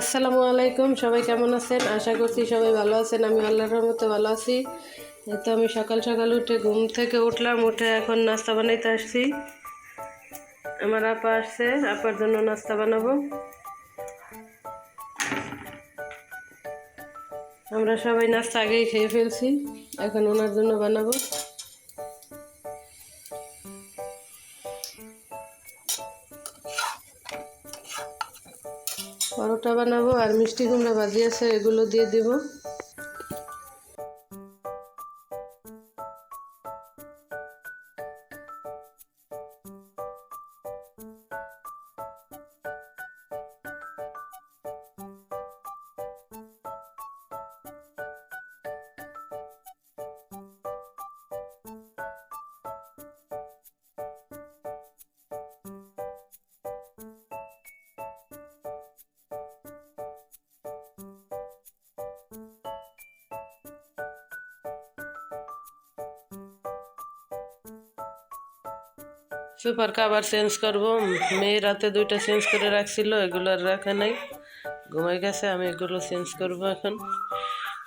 আসসালামু আলাইকুম, সবাই কেমন আছেন? আশা করছি সবাই ভালো আছেন। আমি আল্লাহর রহমতে ভালো আছি। তো আমি সকাল সকাল উঠে ঘুম থেকে উঠলাম, উঠে এখন নাস্তা বানাইতে আসছি। আমার আপা আসছে, আপার জন্য নাস্তা বানাবো। আমরা সবাই নাস্তা আগেই খেয়ে ফেলছি, এখন ওনার জন্য বানাবো। পরোটা বানাবো আর মিষ্টি কুমড়া ভাজি আছে এগুলো দিয়ে দিব। সুপার কাভার চেঞ্জ করব। মেয়ে রাতে দুইটা চেঞ্জ করে রাখছিল, এগুলো আর রাখা নাই। ঘুমাই গেছে, আমি এগুলো চেঞ্জ করব এখন।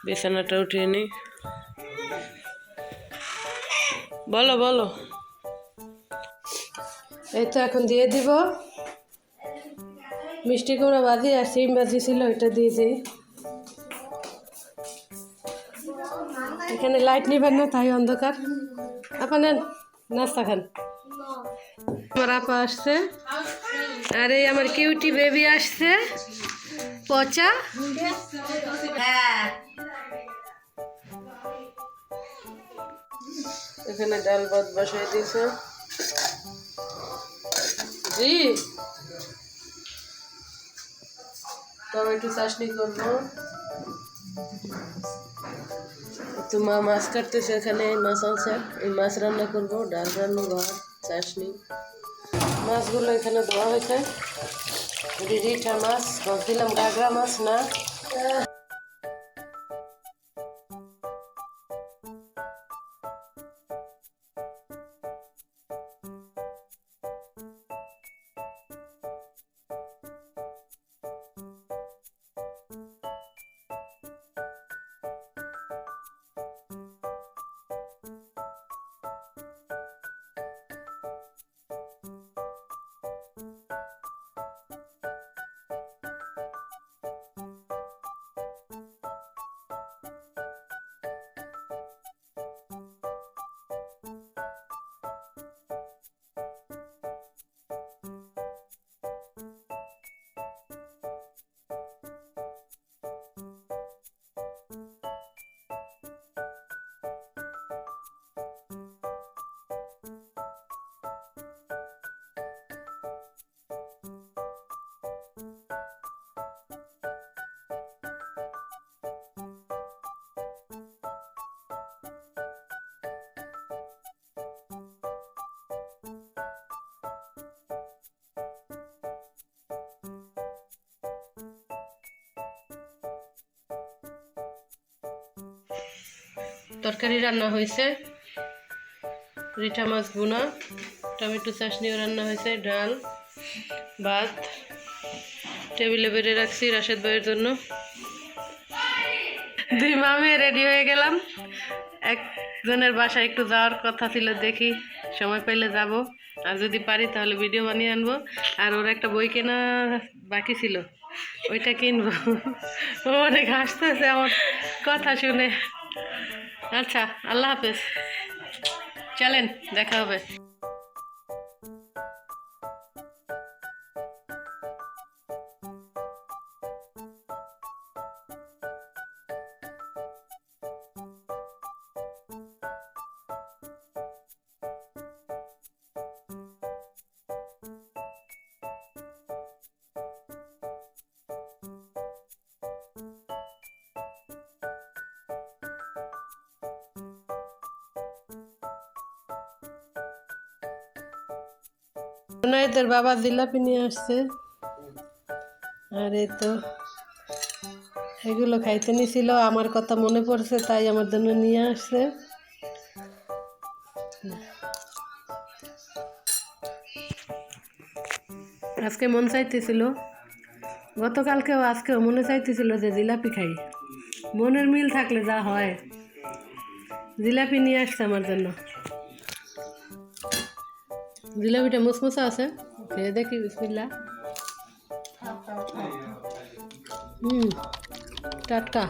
বিছানাটা উঠিয়ে নিই বলো বলো। এই তো এখন দিয়ে দিব। মিষ্টি কুমড়া ভাজি আর সিম ভাজি ছিল, ওইটা দিয়ে দিই। এখানে লাইট নিবেন না, তাই অন্ধকার। আপা নেন, নাস্তা খান। আমার আপা আসছে। আর এই আমার কিউটি বেবি আসছে। পচা? এখানে ডাল ভাত বসাই দিয়েছে। জি। টমেটো চাটনি করব। তো মা মাছ কাটতেছে এখানে, মাছ আছে এই মাছ রান্না করব, ডাল রান্না, ভাত। চাটনি। মাছগুলো এখানে ধোয়া হয়েছে। রিঠা মাছ ভাবছিলাম গাগরা মাছ না? তরকারি রান্না হয়েছে। রিঠা মাছ বোনা টমেটো চাটনিও রান্না হয়েছে, ডাল, ভাত। টেবিলে বেড়ে রাখছি রাশেদ ভাইয়ের জন্য। দুই মামে রেডি হয়ে গেলাম। একজনের বাসায় একটু যাওয়ার কথা ছিল, দেখি সময় পেলে যাব। আর যদি পারি তাহলে ভিডিও বানিয়ে আনব। আর ওর একটা বই কেনা বাকি ছিল, ওইটা কিনবো। অনেক হাসতেছে আমার কথা শুনে। আচ্ছা আল্লাহ হাফেজ। চলেন দেখা হবে। এদের বাবা জিলাপি নিয়ে আসছে। আর তো এগুলো খাইতে নিছিল, আমার কথা মনে পড়ছে, তাই আমার জন্য নিয়ে আসছে। আজকে মন চাইতেছিল, গতকালকেও আজকেও মনে চাইতেছিল যে জিলাপি খাই। মনের মিল থাকলে যা হয়, জিলাপি নিয়ে আসছে আমার জন্য। জিলাপিটা মুসমুসা আছে। খেয়ে দেখি বিসমিল্লা হুম টাটকা।